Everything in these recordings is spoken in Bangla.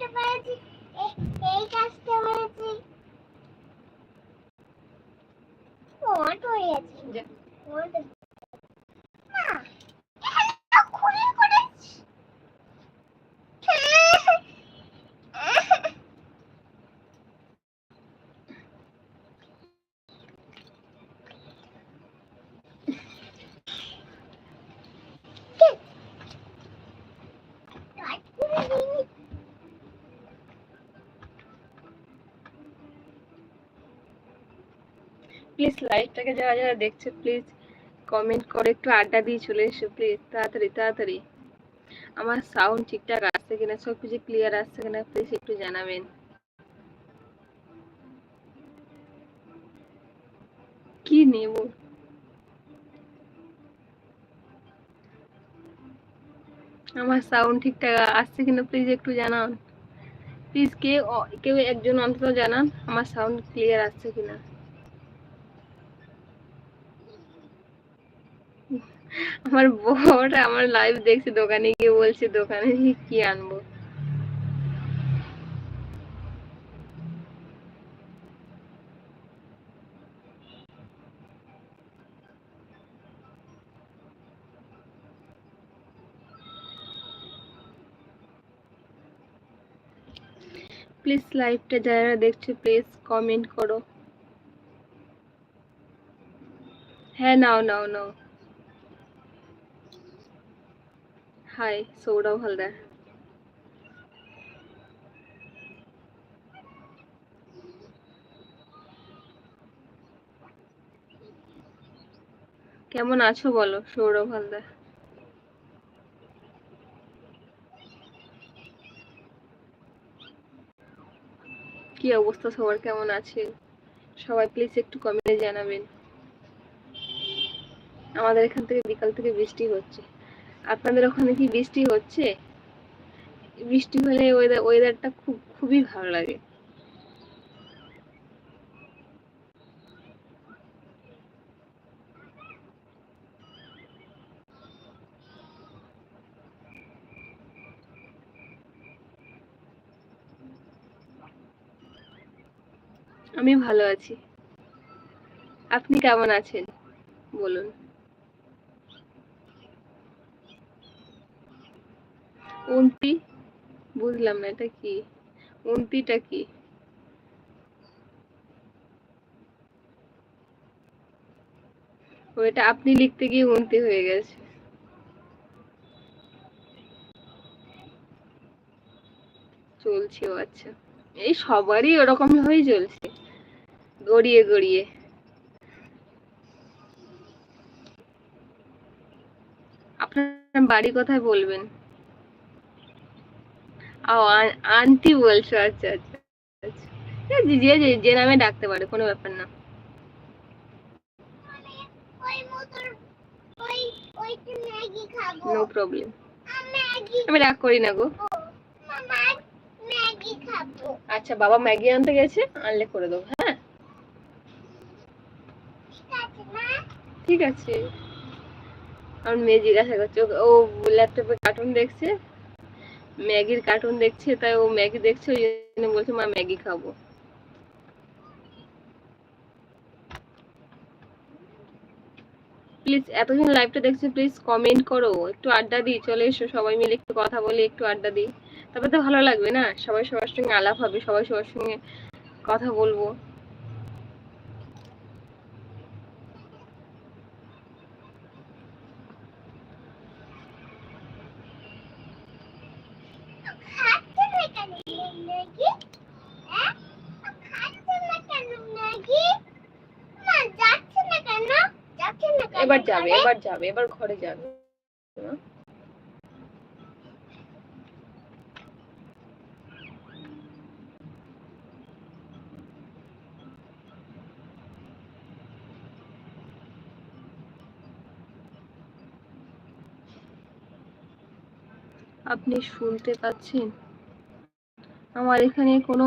এটা পেরেছি এই কাজটা পেরেছি ওয়াট হয়ে গেছে যা। ওয়াট না এখানে খুলে করেছি কাট করে দিই প্লিজ লাইভটাকে যারা যারা দেখছে প্লিজ কমেন্ট করে, একটু আড্ডা দিয়ে চলে এসো প্লিজ তাড়াতাড়ি তাড়াতাড়ি। আমার সাউন্ড ঠিকঠাক আসছে কিনা, সব কিছু ক্লিয়ার আসছে কিনা প্লিজ একটু জানাবেন। কি নেব? আমার সাউন্ড ঠিকঠাক আসছে কিনা প্লিজ একটু জানান। প্লিজ কে কেউ একজন অন্তত জানান, আমার সাউন্ড ক্লিয়ার আসছে কিনা। আমার বর আমার লাইভ দেখছে, দোকানে গিয়ে বলছে, দোকানে গিয়ে কি আনব? প্লিজ লাইভটা যারা দেখছে প্লিজ কমেন্ট করো। হ্যাঁ নাও নাও নাও। হাই, সৌরভ হালদার। কেমন আছো বলো, সৌরভ হালদার? কি অবস্থা সবার? কেমন আছে সবাই প্লিজ একটু কমেন্টে জানাবেন। আমাদের এখান থেকে বিকাল থেকে বৃষ্টি হচ্ছে। আপনাদের ওখানে কি বৃষ্টি হচ্ছে? বৃষ্টি হলে ওয়েদার ওয়েদারটা খুব, খুবই ভালো লাগে। আমি ভালো আছি। আপনি কেমন আছেন? বলুন। উনতি? বুঝলাম না, এটা কি? উনতিটা কি? ওইটা আপনি লিখতে গিয়ে উনতি হয়ে গেছে। চলছে ও আচ্ছা। এই সবারই ওরকম ভাবেই চলছে। গড়িয়ে গড়িয়ে। আপনার বাড়ি কোথায় বলবেন? ও আন্টি বলছো আচ্ছা আচ্ছা আচ্ছা। যে যে নামে ডাকতে পারে কোনো ব্যাপার না। নো প্রবলেম আমি রাগ করি না গো। আচ্ছা বাবা ম্যাগি আনতে গেছে আনলে করে দেবো হ্যাঁ? ঠিক আছে আমার মেয়ে জিজ্ঞাসা করছে ও- ও ল্যাপটপে কার্টুন দেখছে ম্যাগির কার্টুন দেখছে, তাই ও ম্যাগি দেখছে, ওই জন্য বলছে, মা, ম্যাগি খাব। প্লিজ এতদিন লাইভটা দেখছ প্লিজ কমেন্ট করো, একটু আড্ডা দিই, চলে এসো, সবাই মিলে একটু কথা বলি, একটু আড্ডা দিই। তবে তো ভালো লাগবে না? সবাই সবার সঙ্গে আলাপ হবে, সবাই সবার সঙ্গে কথা বলব খাচ্ছে না কেন ম্যাগি হ্যাঁ খাচ্ছে না কেন ম্যাগি মা যাচ্ছে না কেন যাচ্ছে না কেন এবার যাবে ঘরে? এবার যাবে এবার ঘরে যাবে আপনি শুনতে পাচ্ছেন? আমার এখানে কোনো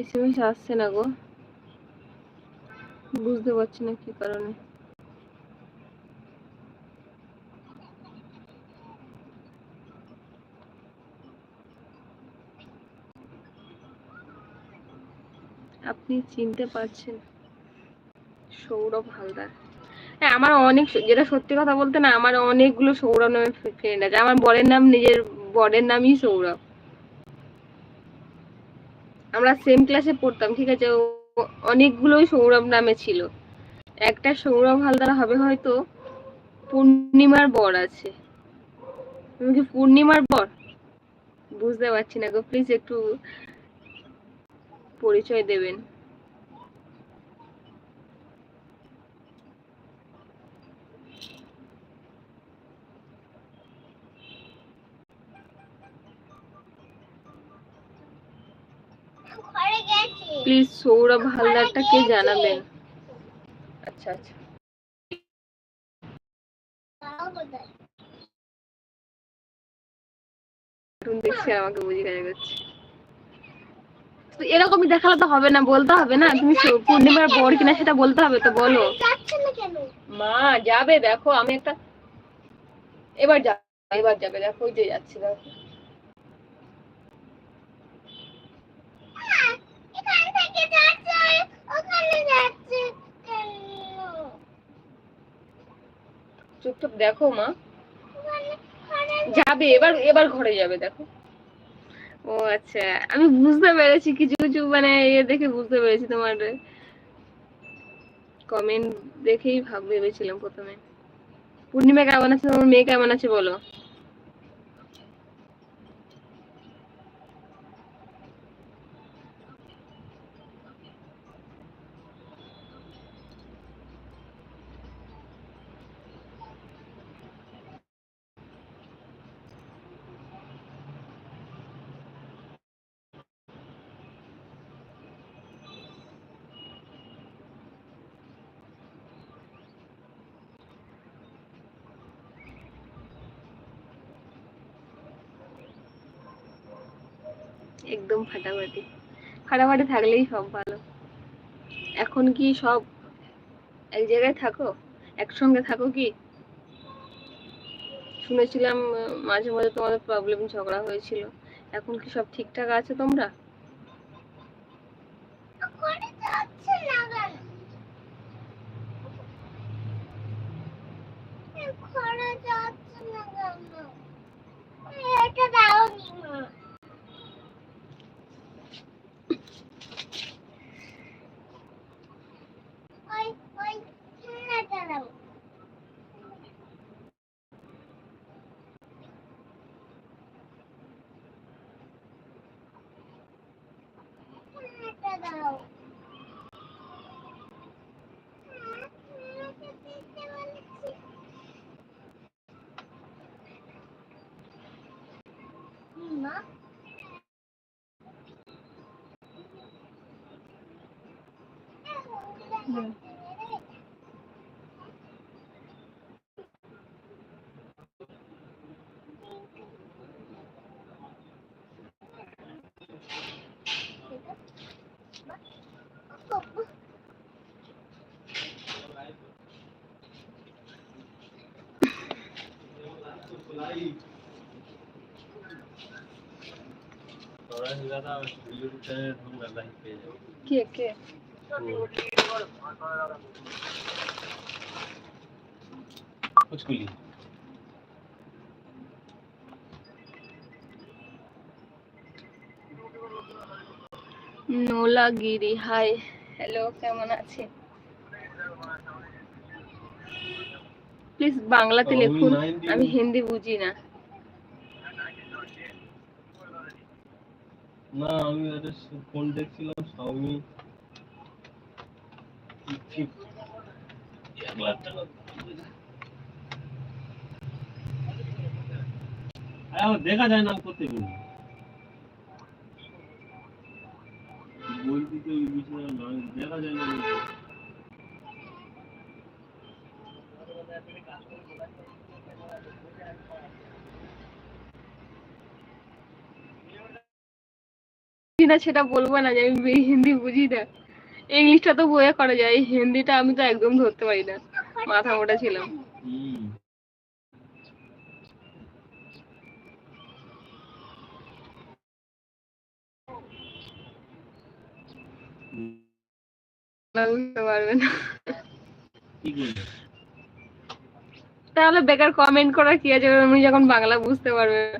এসএমএস আসছে না গো। বুঝতে পারছি না কি কারণে। আপনি চিনতে পারছেন, সৌরভ হালদার। হ্যাঁ আমার অনেক যেটা সত্যি কথা বলতে না, আমার অনেকগুলো সৌরভ নামে ফ্রেন্ড আছে। আমার বরের নাম, নিজের বরের নামই সৌরভ। আমরা সেম ক্লাসে পড়তাম, ঠিক আছে? অনেকগুলোই সৌরভ নামে ছিল। একটা সৌরভ হালদার হবে হয়তো পূর্ণিমার বর আছে। তুমি কি পূর্ণিমার বর? বুঝতে পারছি না গো প্লিজ একটু পরিচয় দেবেন। প্লিজ সৌরভ হালদারটা কে জানাবেন? আচ্ছা আচ্ছা। এরকমই দেখালে তো হবে না, বলতে হবে না? তুমি পূর্ণিমার বর কিনা সেটা বলতে হবে তো, বলো। মা, যাবে, দেখো, আমি একটা এবার যাবে এবার যাবে, দেখো যে যাচ্ছে, দেখো আহ, এখান থেকে যাচ্ছে ওখানে যাচ্ছে কেন চুপচাপ দেখো মা। যাবে, এবার এবার ঘরে যাবে, দেখো। ও আচ্ছা আমি বুঝতে পেরেছি, কিছু কিছু মানে ইয়ে দেখে বুঝতে পেরেছি তোমার। কমেন্ট দেখেই ভাব, ভেবেছিলাম প্রথমে। পূর্ণিমা কেমন আছে? তোমার মেয়ে কেমন আছে বলো? একদম ফাটাফাটি। ফাটাফাটি থাকলেই সব ভালো। এখন কি সব এক জায়গায় থাকো? একসঙ্গে থাকো কি? শুনেছিলাম, মাঝে মাঝে তোমাদের প্রবলেম ঝগড়া হয়েছিল। এখন কি সব ঠিকঠাক আছে তোমরা ঘরে যাচ্ছে না কেন ঘরে যাচ্ছে না কেন এটা দাও নি মা ওই ওই খেলনাটা দাও খেলনাটা দাও হ্যাঁ, খেলনাটা দিতে বলেছি। মা হুম। কে কে? কুচকুলি নোলাগিরি হাই হ্যালো কেমন আছে প্লিজ বাংলাতে লিখুন আমি হিন্দি বুঝি না। না আমি একটা ফোন দেখছিলাম টাকা। দেখা যায় না করতে বিছানা দেখা যায় না বলতে। বুঝি না সেটা বলব না, যে আমি হিন্দি বুঝি না। ইংলিশটা তো বইয়ে করা যায়, হিন্দিটা আমি তো একদম ধরতে পারি না, মাথা মোটা ছিলাম। বুঝতে পারবে না। তাহলে বেকার কমেন্ট করার কি আছে? উনি যখন বাংলা বুঝতে পারবে না।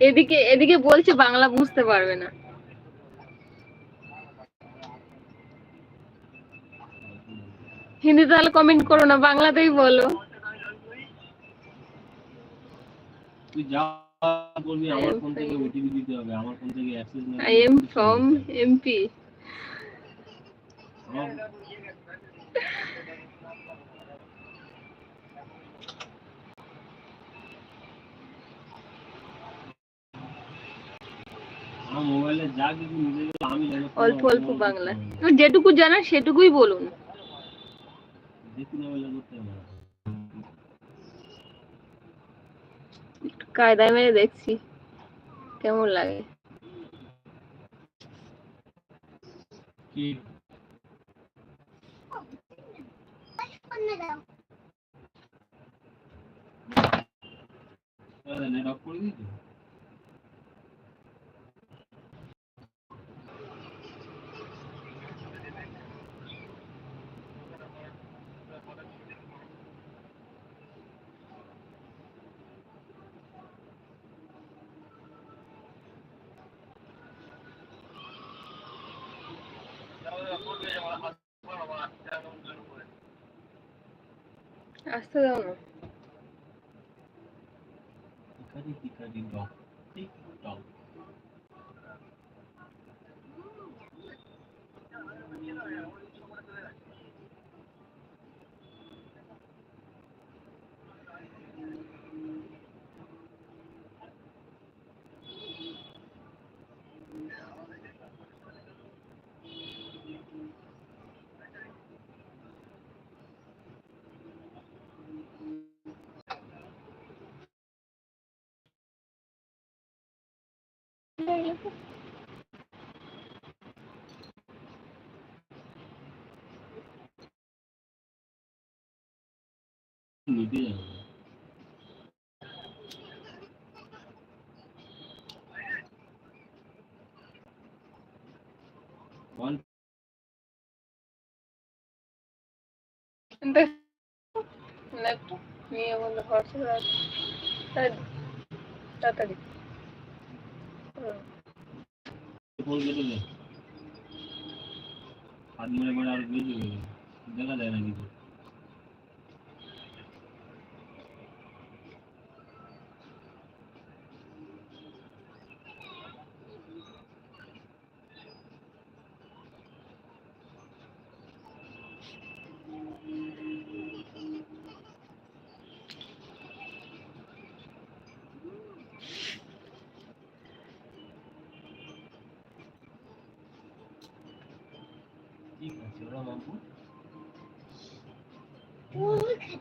এদিকে এদিকে বলছে বাংলা বুঝতে পারবে না। হিন্দি তাহলে কমেন্ট করো না বাংলাতেই বলো। তুই যা করবি আমার ফোন থেকে ওটিপি দিতে হবে আমার ফোন থেকে অ্যাক্সেস নেই আই এম ফ্রম এমপি আমার- আমার মোবাইলে যা কিছু নিজে আমি জানি অল্প অল্প বাংলা। যেটুকু জানা সেটুকুই বলুন। কায়দায় মেরে দেখছি কেমন লাগে কি ফোনে দাও নেট অফ করে দিয়েছ আসতে দাও না টিকারি টিকারি ডক টিক টক নিতে যাবে ওয়ান দেখ ল্যাপটপ নিয়ে বলল হোয়াটসঅ্যাপে আছে তাই- তাড়াতাড়ি হুম। ফোন কেটে দে হাত মেরে মেরে আর বেশি হয়ে গেল দেখা যায় না কিছু ঠিক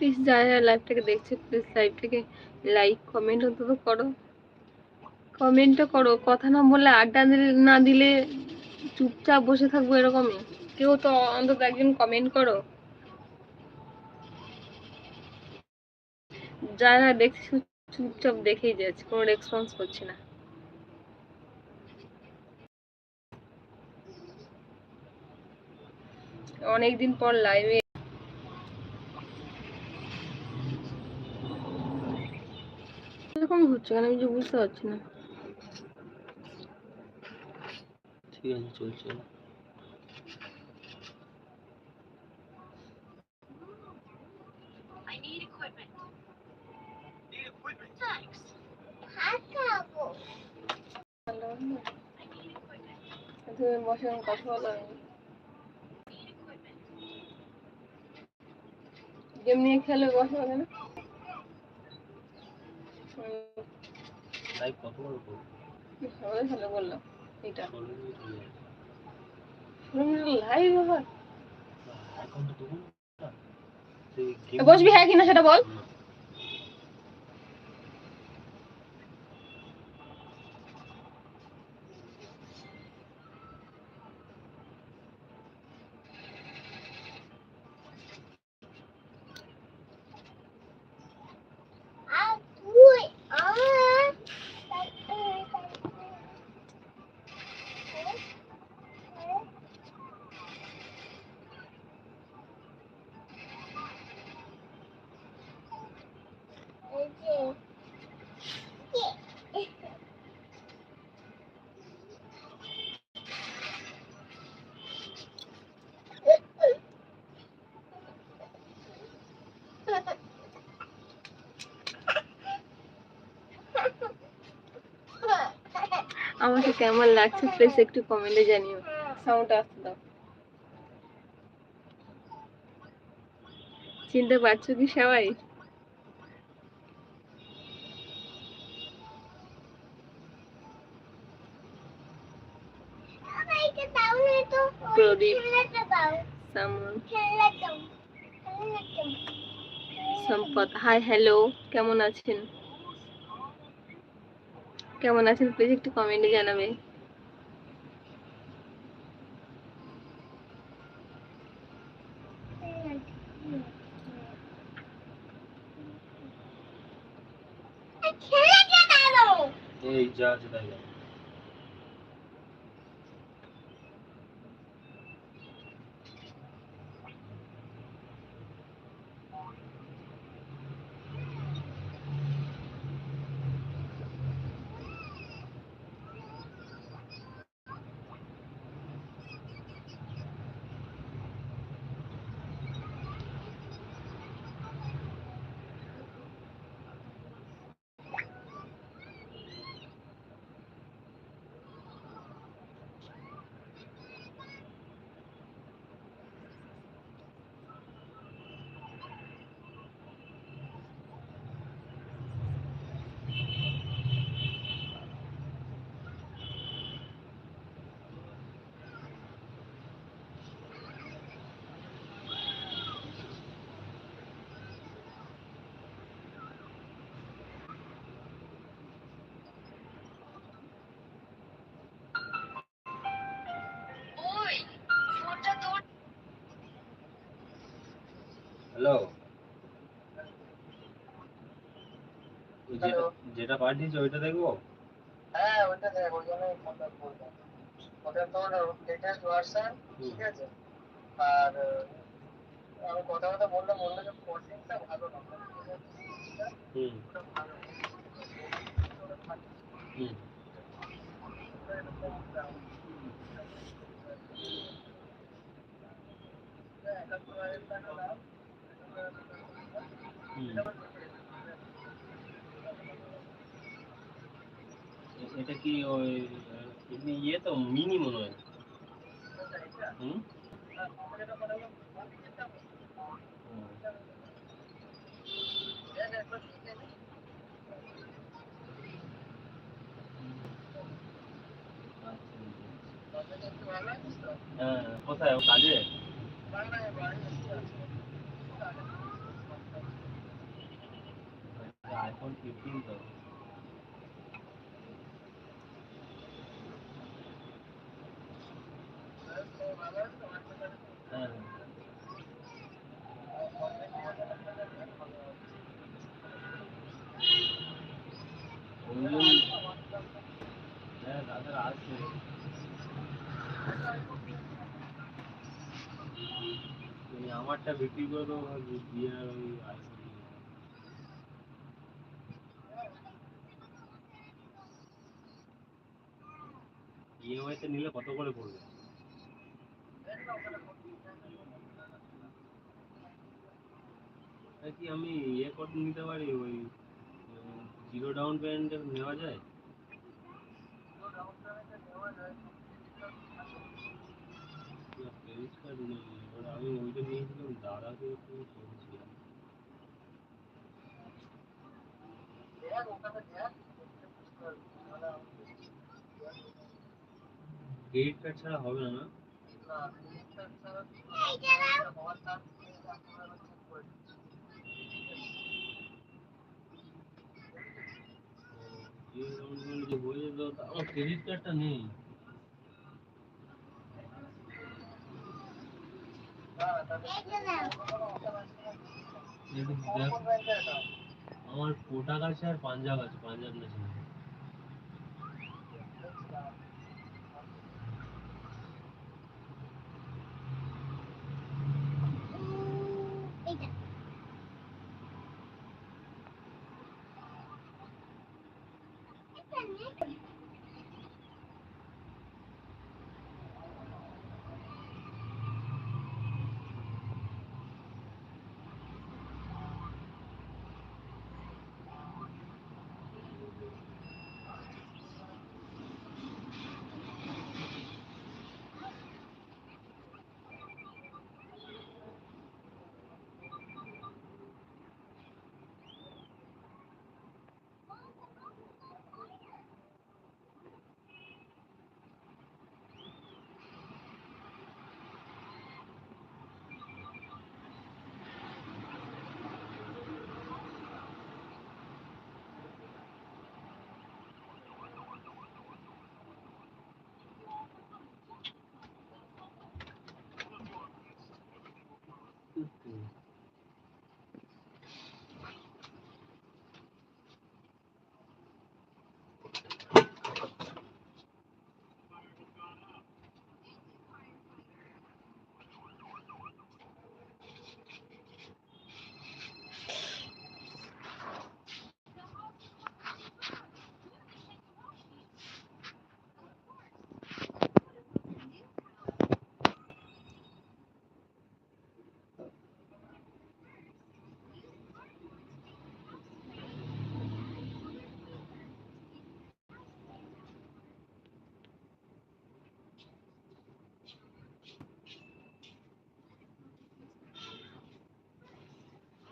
প্লিজ যারা যারা লাইভটাকে দেখছে প্লিজ লাইভটাকে লাইক কমেন্ট অন্তত করো। কমেন্টও করো। কথা না বললে, আড্ডা না দিলে চুপচাপ বসে থাকব এরকমই। কেউ তো অন্তত একজন কমেন্ট করো। যারা দেখছি চুপচাপ দেখেই যাচ্ছে, কোনো রেসপন্স করছি না। অনেকদিন পর লাইভে এরকম হচ্ছে কেন আমি যে বুঝতে পারছি না। ঠিক আছে চলছে। বসে আমি কথা বলো গেম নিয়ে খেলে বসে হবে না? লাইভ কত বড় করব সবাই ভালো বললাম এটা। লাইভ আবার? এখন তো বসবি হ্যাঁ কিনা সেটা বল না। আর তুই আমার এই যে আমাকে কেমন লাগছে? প্লিজ একটু কমেন্টে জানিও। সাউন্ড আসতে দাও। চিনতে পারছ কি সবাই? প্রদীপ। সম্পদ হাই হ্যালো কেমন আছেন? কেমন আছেন প্লিজ একটু কমেন্টে জানাবে এই যা যা। হ্যালো? যেটা পাঠিয়েছে ওইটা দেখব? হ্যাঁ ওইটা দেখ ওই ওটা তোর লেটেস্ট ভার্সন ঠিক আছে? আর আমি কথা কথা বললাম বলল যে কোচিংটা ভালো না। হুম। হুম। এ- এটা কি ওই ইয়ে তো মিনি মনে হয় হ্যাঁ কোথায়? কাজে? এখন ফিফটিন তো হ্যাঁ হ্যাঁ ওই জন্য- হ্যাঁ দাদার আছে ওই আমারটা বিক্রি করে দেবো ভাবছি দিয়ে আর ওই আইফোন নিয়ে নেব। EMI তে নিলে কত করে পড়বে? কি আমি ইয়ে করে নিতে পারি? ওই জিরো ডাউন পেমেন্টে নেওয়া যায়? ক্রেডিট কার্ড নেই। আমি ওইটা নিয়েছিলাম দাদাকে একটু ক্রেডিট কার্ড ছাড়া হবে না না এই দাঁড়াও জিরো ডাউন পেমেন্ট যে হয়ে যেত তা আমার ক্রেডিট কার্ডটা নেই এই দাঁড়াও একটু দেখ আমার কোটাক আছে আর পাঞ্জাব আছে পাঞ্জাব ন্যাশনাল